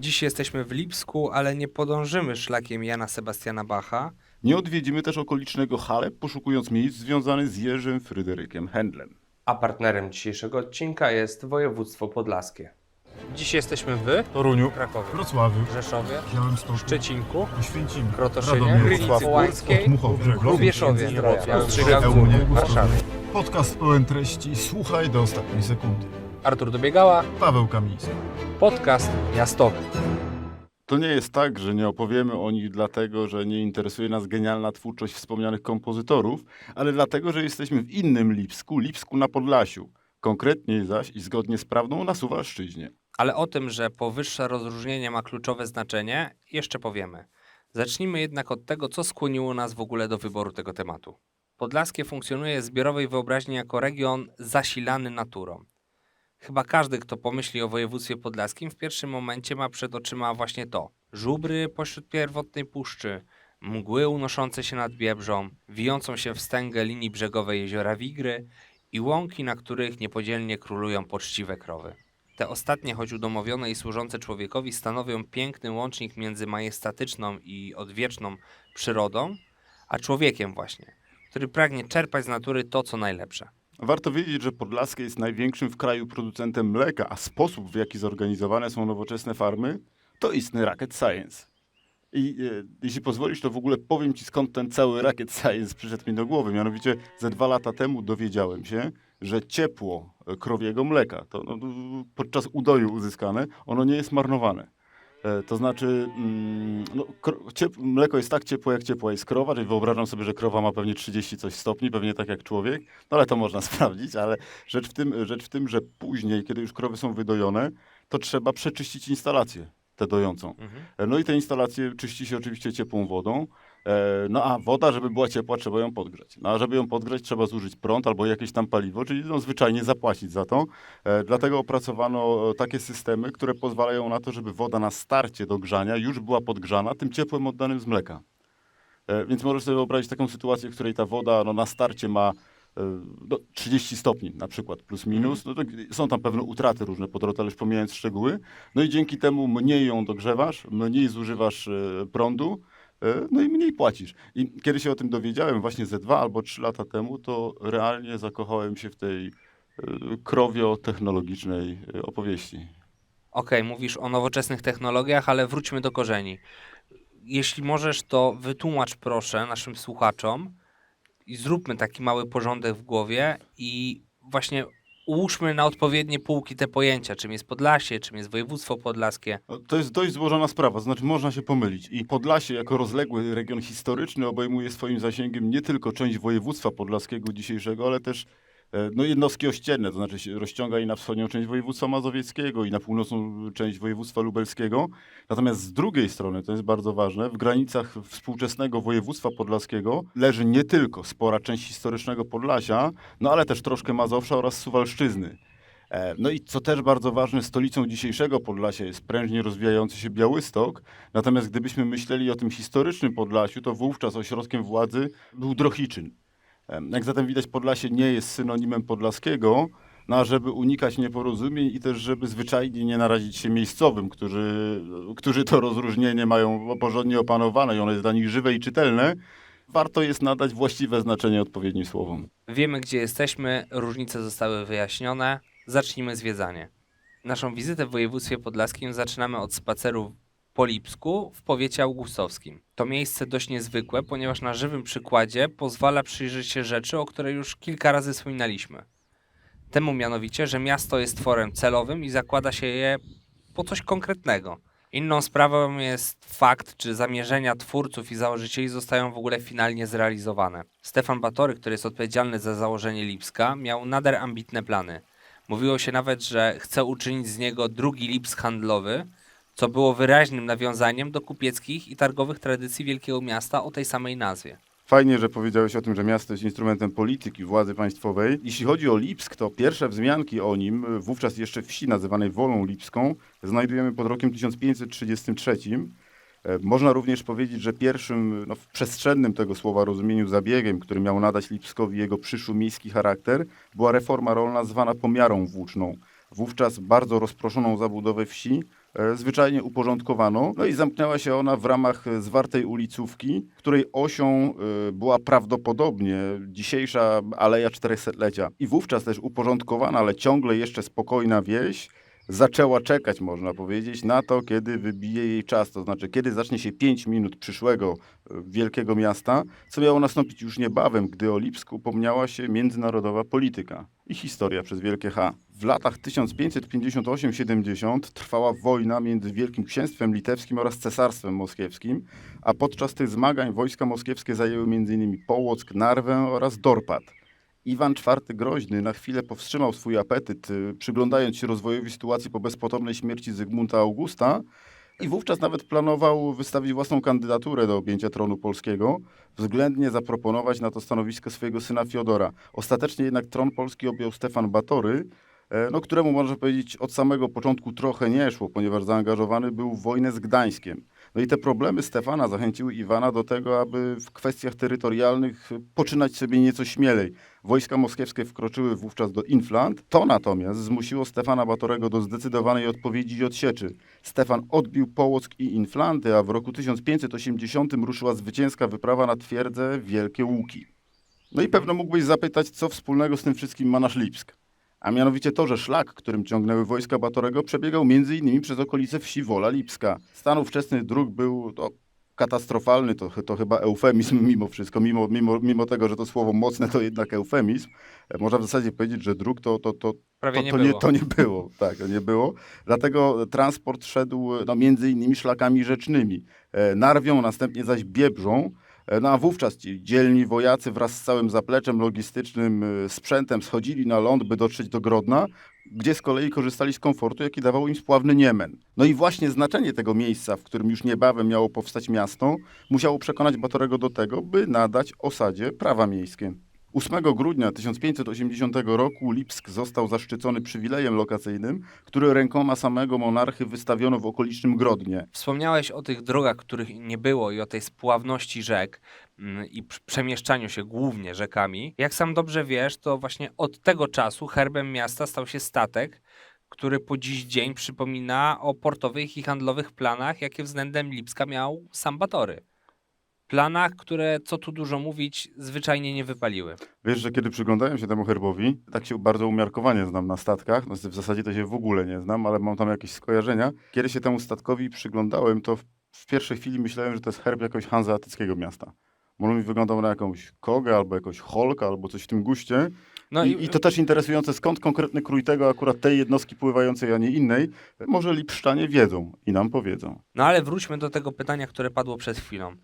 Dziś jesteśmy w Lipsku, ale nie podążymy szlakiem Jana Sebastiana Bacha. Nie odwiedzimy też okolicznego Haleb, poszukując miejsc związanych z Jerzym Fryderykiem Händlem. A partnerem dzisiejszego odcinka jest województwo podlaskie. Dziś jesteśmy w Toruniu, Krakowie, Wrocławiu, Rzeszowie, Białymstoku, Szczecinku, Oświęcimiu, Krotoszynie, Krynicy Wrocławiu, Połańskiej, Lubieszowie, Ełnie, Warszawie. Podcast pełen treści, słuchaj do ostatniej sekundy. Artur Dobiegała, Paweł Kamiński. podcast miastowy. To nie jest tak, że nie opowiemy o nich dlatego, że nie interesuje nas genialna twórczość wspomnianych kompozytorów, ale dlatego, że jesteśmy w innym Lipsku, Lipsku na Podlasiu. Konkretniej zaś i zgodnie z prawdą na Suwalszczyźnie. Ale o tym, że powyższe rozróżnienie ma kluczowe znaczenie, jeszcze powiemy. Zacznijmy jednak od tego, co skłoniło nas w ogóle do wyboru tego tematu. Podlaskie funkcjonuje w zbiorowej wyobraźni jako region zasilany naturą. Chyba każdy, kto pomyśli o województwie podlaskim, w pierwszym momencie ma przed oczyma właśnie to. Żubry pośród pierwotnej puszczy, mgły unoszące się nad Biebrzą, wijącą się wstęgę linii brzegowej jeziora Wigry i łąki, na których niepodzielnie królują poczciwe krowy. Te ostatnie, choć udomowione i służące człowiekowi, stanowią piękny łącznik między majestatyczną i odwieczną przyrodą, a człowiekiem właśnie, który pragnie czerpać z natury to, co najlepsze. Warto wiedzieć, że Podlaskie jest największym w kraju producentem mleka, a sposób, w jaki zorganizowane są nowoczesne farmy, to istny rocket science. I e, jeśli pozwolisz, to w ogóle powiem ci, skąd ten cały rocket science przyszedł mi do głowy. Mianowicie ze dwa lata temu dowiedziałem się, że ciepło e, krowiego mleka, to no, podczas udoju uzyskane, ono nie jest marnowane. E, To znaczy, mm, no, mleko jest tak ciepłe, jak ciepła jest krowa, czyli wyobrażam sobie, że krowa ma pewnie 30 coś stopni, pewnie tak jak człowiek, no ale to można sprawdzić, ale rzecz w tym, rzecz w tym że później, kiedy już krowy są wydojone, to trzeba przeczyścić instalację tę dojącą. E, No i te instalacje czyści się oczywiście ciepłą wodą, no a woda, żeby była ciepła, trzeba ją podgrzać. No a żeby ją podgrzać, trzeba zużyć prąd albo jakieś tam paliwo, czyli no, zwyczajnie zapłacić za to. E, Dlatego opracowano e, takie systemy, które pozwalają na to, żeby woda na starcie do grzania już była podgrzana tym ciepłem oddanym z mleka. E, Więc możesz sobie wyobrazić taką sytuację, w której ta woda no, na starcie ma e, no, 30 stopni na przykład, plus minus. No, to są tam pewne utraty różne po drodze, ale już pomijając szczegóły. No i dzięki temu mniej ją dogrzewasz, mniej zużywasz e, prądu, e, no i mniej płacisz. I kiedy się o tym dowiedziałem właśnie ze dwa albo trzy lata temu, to realnie zakochałem się w tej e, krowio-technologicznej e, opowieści. Okej, mówisz o nowoczesnych technologiach, ale wróćmy do korzeni. Jeśli możesz, to wytłumacz proszę naszym słuchaczom i zróbmy taki mały porządek w głowie i właśnie ułóżmy na odpowiednie półki te pojęcia, czym jest Podlasie, czym jest województwo podlaskie. No, To jest dość złożona sprawa, znaczy można się pomylić. I Podlasie jako rozległy region historyczny obejmuje swoim zasięgiem nie tylko część województwa podlaskiego dzisiejszego, ale też no, jednostki ościenne, to znaczy rozciąga i na wschodnią część województwa mazowieckiego i na północną część województwa lubelskiego. Natomiast z drugiej strony, to jest bardzo ważne, w granicach współczesnego województwa podlaskiego leży nie tylko spora część historycznego Podlasia, no ale też troszkę Mazowsza oraz Suwalszczyzny. E, No i co też bardzo ważne, stolicą dzisiejszego Podlasia jest prężnie rozwijający się Białystok. Natomiast gdybyśmy myśleli o tym historycznym Podlasiu, to wówczas ośrodkiem władzy był Drohiczyn. Jak zatem widać, Podlasie nie jest synonimem podlaskiego, no a żeby unikać nieporozumień i też żeby zwyczajnie nie narazić się miejscowym, którzy, którzy to rozróżnienie mają porządnie opanowane i ono jest dla nich żywe i czytelne, warto jest nadać właściwe znaczenie odpowiednim słowom. Wiemy, gdzie jesteśmy, różnice zostały wyjaśnione. Zacznijmy zwiedzanie. Naszą wizytę w województwie podlaskim zaczynamy od spaceru po Lipsku w powiecie augustowskim. To miejsce dość niezwykłe, ponieważ na żywym przykładzie pozwala przyjrzeć się rzeczy, o której już kilka razy wspominaliśmy. Temu mianowicie, że miasto jest tworem celowym i zakłada się je po coś konkretnego. Inną sprawą jest fakt, czy zamierzenia twórców i założycieli zostają w ogóle finalnie zrealizowane. Stefan Batory, który jest odpowiedzialny za założenie Lipska, miał nader ambitne plany. Mówiło się nawet, że chce uczynić z niego drugi Lipsk handlowy, co było wyraźnym nawiązaniem do kupieckich i targowych tradycji wielkiego miasta o tej samej nazwie. Fajnie, że powiedziałeś o tym, że miasto jest instrumentem polityki, władzy państwowej. Jeśli chodzi o Lipsk, to pierwsze wzmianki o nim, wówczas jeszcze wsi nazywanej Wolą Lipską, znajdujemy pod rokiem 1533. E, Można również powiedzieć, że pierwszym no, w przestrzennym tego słowa rozumieniu zabiegiem, który miał nadać Lipskowi jego przyszły miejski charakter, była reforma rolna zwana pomiarą włóczną. Wówczas bardzo rozproszoną zabudowę wsi zwyczajnie uporządkowano. No i zamknęła się ona w ramach e, zwartej ulicówki, której osią e, była prawdopodobnie dzisiejsza Aleja Czterysetlecia. I wówczas też uporządkowana, ale ciągle jeszcze spokojna wieś zaczęła czekać, można powiedzieć, na to, kiedy wybije jej czas, to znaczy kiedy zacznie się 5 minut przyszłego e, wielkiego miasta, co miało nastąpić już niebawem, gdy o Lipsku upomniała się międzynarodowa polityka i historia przez wielkie H. W latach 1558-70 trwała wojna między Wielkim Księstwem Litewskim oraz Cesarstwem Moskiewskim, a podczas tych zmagań wojska moskiewskie zajęły m.in. Połock, Narwę oraz Dorpat. Iwan IV Groźny na chwilę powstrzymał swój apetyt, y, przyglądając się rozwojowi sytuacji po bezpotomnej śmierci Zygmunta Augusta i wówczas nawet planował wystawić własną kandydaturę do objęcia tronu polskiego, względnie zaproponować na to stanowisko swojego syna Fiodora. Ostatecznie jednak tron polski objął Stefan Batory, no, któremu można powiedzieć od samego początku trochę nie szło, ponieważ zaangażowany był w wojnę z Gdańskiem. No i te problemy Stefana zachęciły Iwana do tego, aby w kwestiach terytorialnych poczynać sobie nieco śmielej. Wojska moskiewskie wkroczyły wówczas do Inflant. To natomiast zmusiło Stefana Batorego do zdecydowanej odpowiedzi i odsieczy. Stefan odbił Połock i Inflanty, a w roku 1580 ruszyła zwycięska wyprawa na twierdzę Wielkie Łuki. No i pewno mógłbyś zapytać, co wspólnego z tym wszystkim ma nasz Lipsk. A mianowicie to, że szlak, którym ciągnęły wojska Batorego, przebiegał między innymi przez okolice wsi Wola Lipska. Stan ówczesnych dróg był to katastrofalny, to, to chyba eufemizm mimo wszystko, mimo, mimo, mimo tego, że to słowo mocne, to jednak eufemizm. E, Można w zasadzie powiedzieć, że dróg to, to, to, Prawie to, nie to, było. nie, to nie było. Tak, to nie było. Dlatego transport szedł no, między innymi szlakami rzecznymi. E, Narwią, następnie zaś Biebrzą. E, No a wówczas ci dzielni wojacy wraz z całym zapleczem logistycznym, e, sprzętem schodzili na ląd, by dotrzeć do Grodna, gdzie z kolei korzystali z komfortu, jaki dawał im spławny Niemen. No i właśnie znaczenie tego miejsca, w którym już niebawem miało powstać miasto, musiało przekonać Batorego do tego, by nadać osadzie prawa miejskie. 8 grudnia 1580 roku Lipsk został zaszczycony przywilejem lokacyjnym, który rękoma samego monarchy wystawiono w okolicznym Grodnie. Wspomniałeś o tych drogach, których nie było i o tej spławności rzek mm, i pr- przemieszczaniu się głównie rzekami. Jak sam dobrze wiesz, to właśnie od tego czasu herbem miasta stał się statek, który po dziś dzień przypomina o portowych i handlowych planach, jakie względem Lipska miał sam Batory. Planach, które, co tu dużo mówić, zwyczajnie nie wypaliły. Wiesz, że kiedy przyglądałem się temu herbowi, tak się bardzo umiarkowanie znam na statkach, no w zasadzie to się w ogóle nie znam, ale mam tam jakieś skojarzenia. Kiedy się temu statkowi przyglądałem, to w, w pierwszej chwili myślałem, że to jest herb jakiegoś hanzeatyckiego miasta. Może mi wyglądał na jakąś kogę, albo jakąś holkę, albo coś w tym guście. No I, I to też interesujące, skąd konkretny krój tego akurat tej jednostki pływającej, a nie innej, może Lipszczanie wiedzą i nam powiedzą. No ale wróćmy do tego pytania, które padło przed chwilą.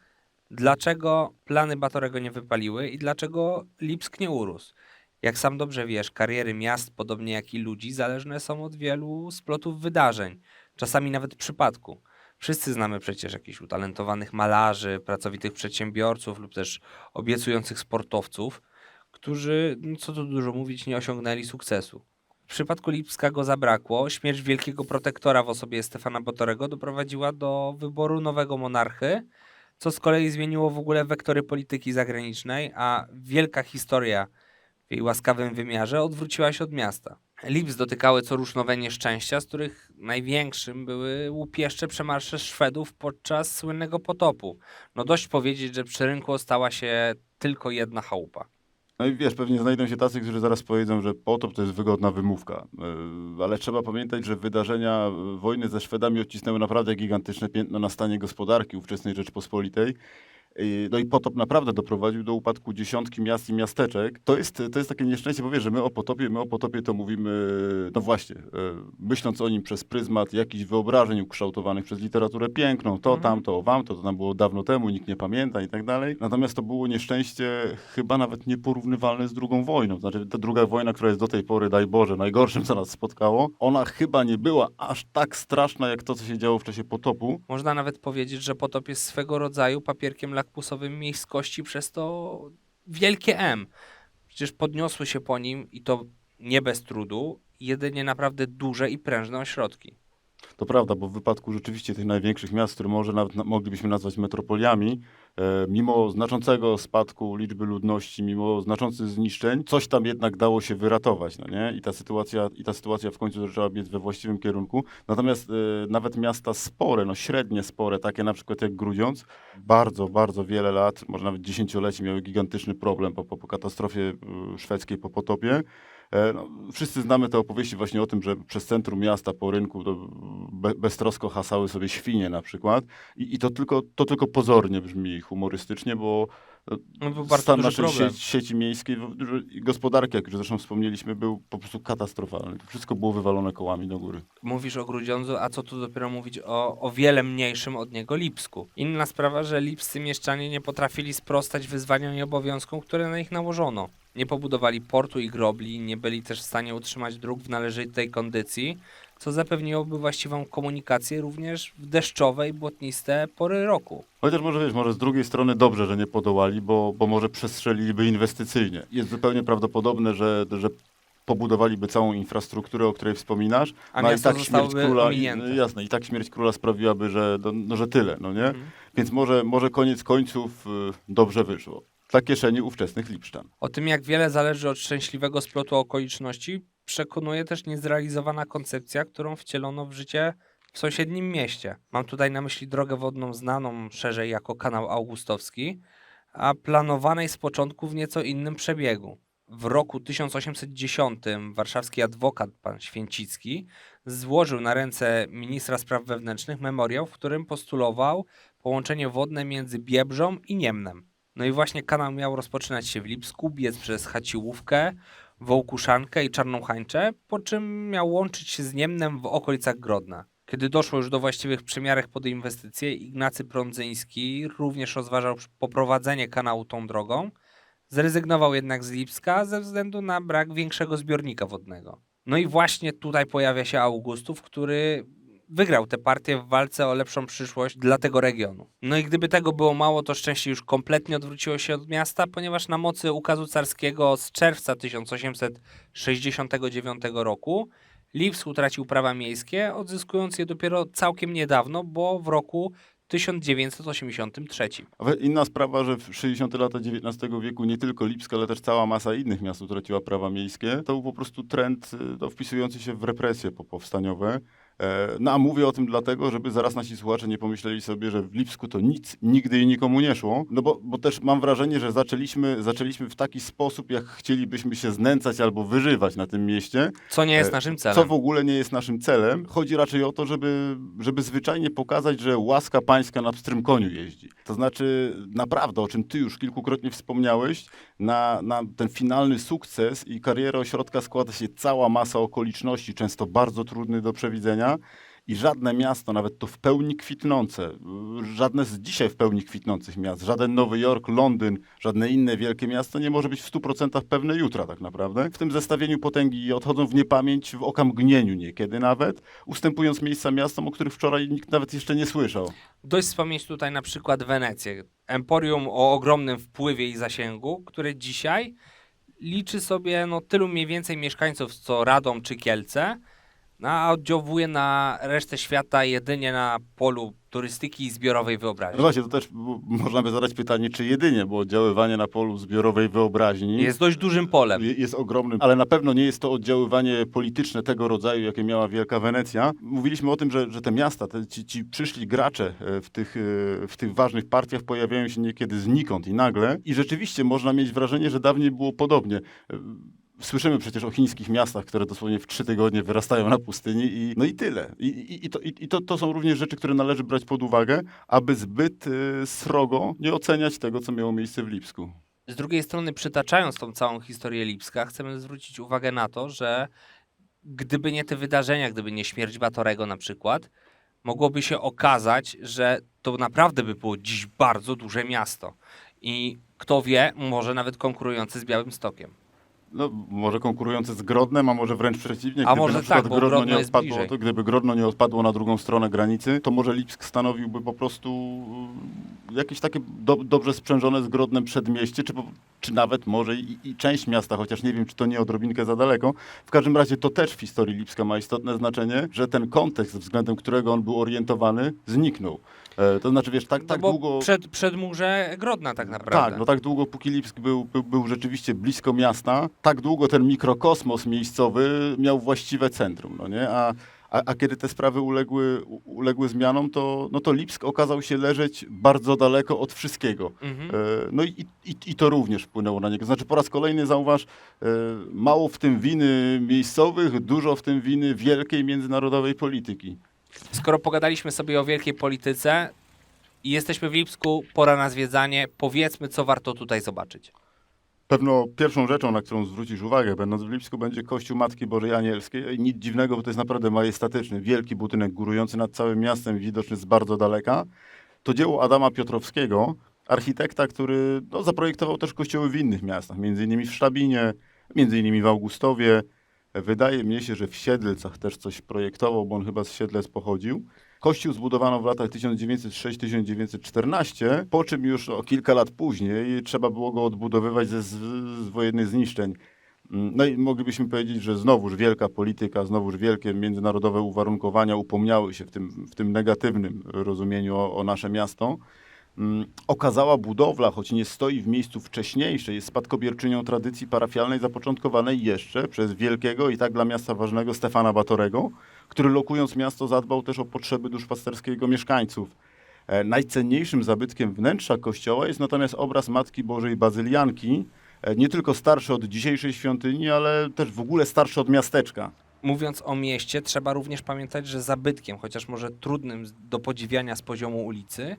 Dlaczego plany Batorego nie wypaliły i dlaczego Lipsk nie urósł? Jak sam dobrze wiesz, kariery miast, podobnie jak i ludzi, zależne są od wielu splotów wydarzeń, czasami nawet przypadku. Wszyscy znamy przecież jakichś utalentowanych malarzy, pracowitych przedsiębiorców lub też obiecujących sportowców, którzy, no co tu dużo mówić, nie osiągnęli sukcesu. W przypadku Lipska go zabrakło. Śmierć wielkiego protektora w osobie Stefana Batorego doprowadziła do wyboru nowego monarchy, co z kolei zmieniło w ogóle wektory polityki zagranicznej, a wielka historia w jej łaskawym wymiarze odwróciła się od miasta. Lips dotykały co rusz nowe nieszczęścia, z których największym były łupieszcze przemarsze Szwedów podczas słynnego potopu. No dość powiedzieć, że przy rynku ostała się tylko jedna chałupa. No i wiesz, pewnie znajdą się tacy, którzy zaraz powiedzą, że potop to jest wygodna wymówka. Yy, Ale trzeba pamiętać, że wydarzenia yy, wojny ze Szwedami odcisnęły naprawdę gigantyczne piętno na stanie gospodarki ówczesnej Rzeczpospolitej. Yy, No i potop naprawdę doprowadził do upadku dziesiątki miast i miasteczek. To jest, to jest takie nieszczęście, bo wiesz, że my o potopie, my o potopie to mówimy, no właśnie, yy, myśląc o nim przez pryzmat jakichś wyobrażeń ukształtowanych przez literaturę piękną, to, Mhm. tamto, wamto, to tam było dawno temu, nikt nie pamięta i tak dalej. Natomiast to było nieszczęście chyba nawet nieporównywalne z drugą wojną. Znaczy ta druga wojna, która jest do tej pory, daj Boże, najgorszym, co nas spotkało, ona chyba nie była aż tak straszna, jak to, co się działo w czasie potopu. Można nawet powiedzieć, że potop jest swego rodzaju papierkiem lakmusowym miejskości przez to wielkie M. Przecież podniosły się po nim i to nie bez trudu, jedynie naprawdę duże i prężne ośrodki. To prawda, bo w wypadku rzeczywiście tych największych miast, które może nawet na, moglibyśmy nazwać metropoliami, mimo znaczącego spadku liczby ludności, mimo znaczących zniszczeń, coś tam jednak dało się wyratować, no nie? I ta sytuacja, i ta sytuacja w końcu zaczęła biec we właściwym kierunku. Natomiast e, nawet miasta spore, no średnie spore, takie na przykład jak Grudziądz, bardzo, bardzo wiele lat, może nawet dziesięcioleci miały gigantyczny problem po, po, po katastrofie y, szwedzkiej, po potopie. E, No, wszyscy znamy te opowieści właśnie o tym, że przez centrum miasta po rynku to be, beztrosko hasały sobie świnie na przykład. I, i to, tylko, to tylko pozornie brzmi humorystycznie, bo No, stan naszej sieci, sieci miejskiej w- i gospodarki, jak już zresztą wspomnieliśmy, był po prostu katastrofalny. To wszystko było wywalone kołami do góry. Mówisz o Grudziądzu, a co tu dopiero mówić o, o wiele mniejszym od niego Lipsku. Inna sprawa, że lipscy mieszczanie nie potrafili sprostać wyzwaniom i obowiązkom, które na nich nałożono. Nie pobudowali portu i grobli, nie byli też w stanie utrzymać dróg w należytej kondycji, co zapewniłoby właściwą komunikację również w deszczowe i błotniste pory roku. Chociaż może wiesz, może z drugiej strony dobrze, że nie podołali, bo, bo może przestrzeliliby inwestycyjnie. Jest zupełnie prawdopodobne, że, że pobudowaliby całą infrastrukturę, o której wspominasz, A no i tak śmierć króla, i, ominięte. jasne, i tak śmierć króla sprawiłaby, że, no, no, że tyle, no nie? Mhm. Więc może, może koniec końców y, dobrze wyszło. Dla kieszeni ówczesnych Lipszczan. O tym, jak wiele zależy od szczęśliwego splotu okoliczności, przekonuje też niezrealizowana koncepcja, którą wcielono w życie w sąsiednim mieście. Mam tutaj na myśli drogę wodną znaną szerzej jako kanał augustowski, a planowanej z początku w nieco innym przebiegu. W roku 1810 warszawski adwokat pan Święcicki złożył na ręce ministra spraw wewnętrznych memoriał, w którym postulował połączenie wodne między Biebrzą i Niemnem. No i właśnie kanał miał rozpoczynać się w Lipsku, biec przez Chaciłówkę, Wołkuszankę i Czarną Hańczę, po czym miał łączyć się z Niemnem w okolicach Grodna. Kiedy doszło już do właściwych przemiarek pod inwestycje, Ignacy Prądzyński również rozważał poprowadzenie kanału tą drogą, zrezygnował jednak z Lipska ze względu na brak większego zbiornika wodnego. No i właśnie tutaj pojawia się Augustów, który wygrał tę partię w walce o lepszą przyszłość dla tego regionu. No i gdyby tego było mało, to szczęście już kompletnie odwróciło się od miasta, ponieważ na mocy ukazu carskiego z czerwca 1869 roku Lipsk utracił prawa miejskie, odzyskując je dopiero całkiem niedawno, bo w roku 1983. Ale inna sprawa, że w 60 lata XIX wieku nie tylko Lipsk, ale też cała masa innych miast utraciła prawa miejskie. To był po prostu trend y, no, wpisujący się w represje popowstaniowe. E, No a mówię o tym dlatego, żeby zaraz nasi słuchacze nie pomyśleli sobie, że w Lipsku to nic nigdy i nikomu nie szło. No bo, bo też mam wrażenie, że zaczęliśmy, zaczęliśmy w taki sposób, jak chcielibyśmy się znęcać albo wyżywać na tym mieście. Co nie jest E, naszym celem. Co w ogóle nie jest naszym celem. Chodzi raczej o to, żeby, żeby zwyczajnie pokazać, że łaska pańska na pstrym koniu jeździ. To znaczy, naprawdę, o czym ty już kilkukrotnie wspomniałeś, na, na ten finalny sukces i karierę ośrodka składa się cała masa okoliczności, często bardzo trudnych do przewidzenia. I żadne miasto, nawet to w pełni kwitnące, żadne z dzisiaj w pełni kwitnących miast, żaden Nowy Jork, Londyn, żadne inne wielkie miasto nie może być w 100% pewne jutra tak naprawdę. W tym zestawieniu potęgi odchodzą w niepamięć, w okamgnieniu niekiedy nawet, ustępując miejsca miastom, o których wczoraj nikt nawet jeszcze nie słyszał. Dość wspomnieć tutaj na przykład Wenecję. Emporium o ogromnym wpływie i zasięgu, które dzisiaj liczy sobie no, tylu mniej więcej mieszkańców co Radom czy Kielce, no, a oddziałuje na resztę świata jedynie na polu turystyki i zbiorowej No wyobraźni. właśnie, to też można by zadać pytanie, czy jedynie, bo oddziaływanie na polu zbiorowej wyobraźni Jest dość dużym polem. je- jest ogromnym, ale na pewno nie jest to oddziaływanie polityczne tego rodzaju, jakie miała Wielka Wenecja. Mówiliśmy o tym, że, że te miasta, te, ci, ci przyszli gracze e, w tych, e, w tych ważnych partiach pojawiają się niekiedy znikąd i nagle. I rzeczywiście można mieć wrażenie, że dawniej było podobnie. Słyszymy przecież o chińskich miastach, które dosłownie w trzy tygodnie wyrastają na pustyni i no i tyle. I, i, i, to, i, to, to są również rzeczy, które należy brać pod uwagę, aby zbyt e, srogo nie oceniać tego, co miało miejsce w Lipsku. Z drugiej strony, przytaczając tą całą historię Lipska, chcemy zwrócić uwagę na to, że gdyby nie te wydarzenia, gdyby nie śmierć Batorego na przykład, mogłoby się okazać, że to naprawdę by było dziś bardzo duże miasto. I kto wie, może nawet konkurujące z Białym Stokiem. No, może konkurujące z Grodnem, a może wręcz przeciwnie. A Gdyby może tak, bo Grodno Grodno nie odpadło, to, gdyby Grodno nie odpadło na drugą stronę granicy, to może Lipsk stanowiłby po prostu jakieś takie do, dobrze sprzężone, zgrodne przedmieście, czy, czy nawet może i, i część miasta, chociaż nie wiem, czy to nie odrobinkę za daleko. W każdym razie to też w historii Lipska ma istotne znaczenie, że ten kontekst, względem którego on był orientowany, zniknął. E, to znaczy, wiesz, tak, No tak bo długo... przed, przedmurze Grodna tak naprawdę. Tak, no tak długo póki Lipsk był, był, był rzeczywiście blisko miasta, tak długo ten mikrokosmos miejscowy miał właściwe centrum, no nie? A, a, a kiedy te sprawy uległy, uległy zmianom, to, no to Lipsk okazał się leżeć bardzo daleko od wszystkiego. Mhm. E, No i, i, i to również wpłynęło na niego. Znaczy po raz kolejny zauważ, e, mało w tym winy miejscowych, dużo w tym winy wielkiej międzynarodowej polityki. Skoro pogadaliśmy sobie o wielkiej polityce i jesteśmy w Lipsku, pora na zwiedzanie. Powiedzmy, co warto tutaj zobaczyć. Pewno pierwszą rzeczą, na którą zwrócisz uwagę, będąc w Lipsku, będzie Kościół Matki Bożej Anielskiej. Nic dziwnego, bo to jest naprawdę majestatyczny, wielki budynek górujący nad całym miastem, widoczny z bardzo daleka. To dzieło Adama Piotrowskiego, architekta, który no, zaprojektował też kościoły w innych miastach, między innymi w Sztabinie, między innymi w Augustowie. Wydaje mi się, że w Siedlcach też coś projektował, bo on chyba z Siedlec pochodził. Kościół zbudowano w latach 1906-1914, po czym już o kilka lat później trzeba było go odbudowywać ze z, z wojennych zniszczeń. Mm, No i moglibyśmy powiedzieć, że znowuż wielka polityka, znowuż wielkie międzynarodowe uwarunkowania upomniały się w tym, w tym negatywnym rozumieniu o, o nasze miasto. Mm, Okazała budowla, choć nie stoi w miejscu wcześniejszej, jest spadkobierczynią tradycji parafialnej zapoczątkowanej jeszcze przez wielkiego i tak dla miasta ważnego Stefana Batorego, który lokując miasto zadbał też o potrzeby duszpasterskiego mieszkańców. E, najcenniejszym zabytkiem wnętrza kościoła jest natomiast obraz Matki Bożej Bazylianki, e, nie tylko starszy od dzisiejszej świątyni, ale też w ogóle starszy od miasteczka. Mówiąc o mieście, trzeba również pamiętać, że zabytkiem, chociaż może trudnym do podziwiania z poziomu ulicy,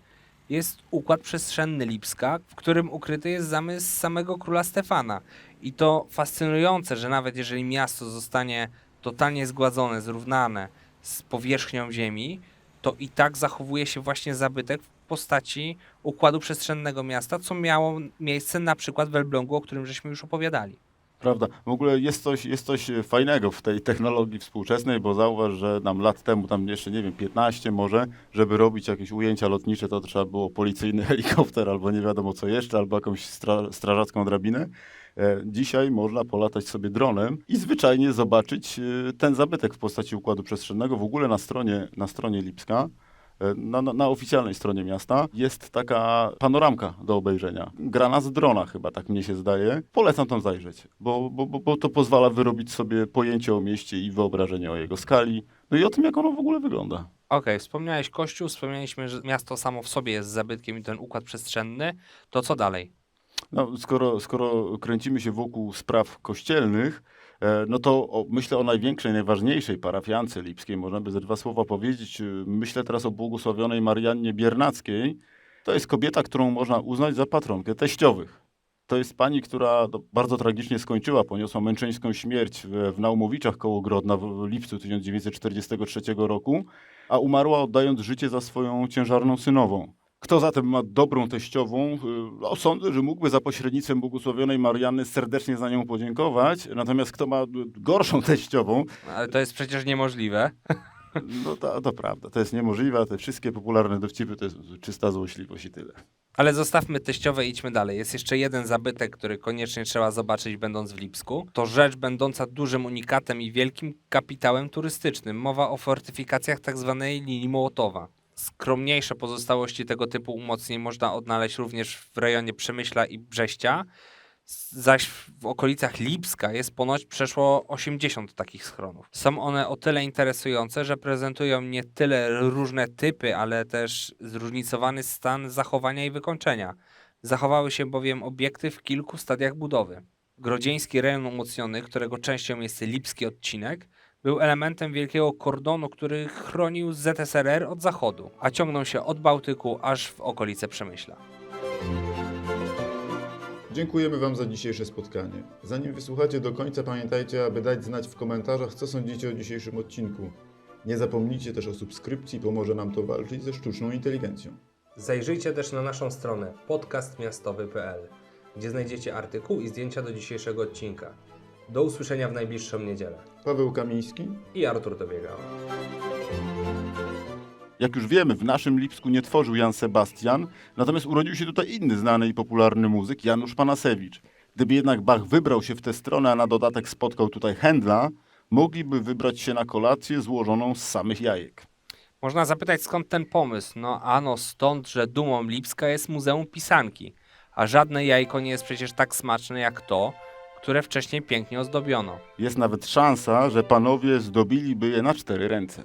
jest układ przestrzenny Lipska, w którym ukryty jest zamysł samego króla Stefana. I to fascynujące, że nawet jeżeli miasto zostanie totalnie zgładzone, zrównane z powierzchnią ziemi, to i tak zachowuje się właśnie zabytek w postaci układu przestrzennego miasta, co miało miejsce na przykład w Elblągu, o którym żeśmy już opowiadali. Prawda. W ogóle jest coś, jest coś fajnego w tej technologii współczesnej, bo zauważ, że nam lat temu, tam jeszcze nie wiem, 15 może, żeby robić jakieś ujęcia lotnicze, to trzeba było policyjny helikopter albo nie wiadomo co jeszcze, albo jakąś stra strażacką drabinę. E, Dzisiaj można polatać sobie dronem i zwyczajnie zobaczyć e, ten zabytek w postaci układu przestrzennego. W ogóle na stronie, na stronie Lipska, e, na, na, na oficjalnej stronie miasta, jest taka panoramka do obejrzenia. Grana z drona chyba, tak mnie się zdaje. Polecam tam zajrzeć, bo, bo, bo, to pozwala wyrobić sobie pojęcie o mieście i wyobrażenie o jego skali, no i o tym, jak ono w ogóle wygląda. Okej, wspomniałeś kościół, wspomnieliśmy, że miasto samo w sobie jest zabytkiem i ten układ przestrzenny. To co dalej? No, skoro, skoro kręcimy się wokół spraw kościelnych, e, no to o, myślę o największej, najważniejszej parafiance lipskiej. Można by ze dwa słowa powiedzieć. E, Myślę teraz o błogosławionej Mariannie Biernackiej. To jest kobieta, którą można uznać za patronkę teściowych. To jest pani, która bardzo tragicznie skończyła, poniosła męczeńską śmierć w Naumowiczach koło Grodna w lipcu 1943 roku, a umarła oddając życie za swoją ciężarną synową. Kto zatem ma dobrą teściową, no, sądzę, że mógłby za pośrednictwem błogosławionej Marianny serdecznie za nią podziękować. Natomiast kto ma y, gorszą teściową, Ale to jest przecież niemożliwe. no to, to prawda, to jest niemożliwe. Te wszystkie popularne dowcipy to jest czysta złośliwość i tyle. Ale zostawmy teściowe i idźmy dalej. Jest jeszcze jeden zabytek, który koniecznie trzeba zobaczyć będąc w Lipsku. To rzecz będąca dużym unikatem i wielkim kapitałem turystycznym. Mowa o fortyfikacjach tzw. linii Mołotowa. Skromniejsze pozostałości tego typu umocnień można odnaleźć również w rejonie Przemyśla i Brześcia, zaś w okolicach Lipska jest ponoć przeszło 80 takich schronów. Są one o tyle interesujące, że prezentują nie tyle różne typy, ale też zróżnicowany stan zachowania i wykończenia. Zachowały się bowiem obiekty w kilku stadiach budowy. Grodzieński rejon umocniony, którego częścią jest lipski odcinek, był elementem wielkiego kordonu, który chronił ZSRR od zachodu, a ciągnął się od Bałtyku aż w okolice Przemyśla. Dziękujemy Wam za dzisiejsze spotkanie. Zanim wysłuchacie do końca, pamiętajcie, aby dać znać w komentarzach, co sądzicie o dzisiejszym odcinku. Nie zapomnijcie też o subskrypcji, pomoże nam to walczyć ze sztuczną inteligencją. Zajrzyjcie też na naszą stronę podcastmiastowy.pl, gdzie znajdziecie artykuł i zdjęcia do dzisiejszego odcinka. Do usłyszenia w najbliższą niedzielę. Paweł Kamiński I Artur dobiegał. Jak już wiemy, w naszym Lipsku nie tworzył Jan Sebastian, natomiast urodził się tutaj inny znany i popularny muzyk, Janusz Panasewicz. Gdyby jednak Bach wybrał się w tę stronę, a na dodatek spotkał tutaj Händla, mogliby wybrać się na kolację złożoną z samych jajek. Można zapytać skąd ten pomysł. No ano stąd, że dumą Lipska jest Muzeum Pisanki, a żadne jajko nie jest przecież tak smaczne jak to, które wcześniej pięknie ozdobiono. Jest nawet szansa, że panowie zdobiliby je na cztery ręce.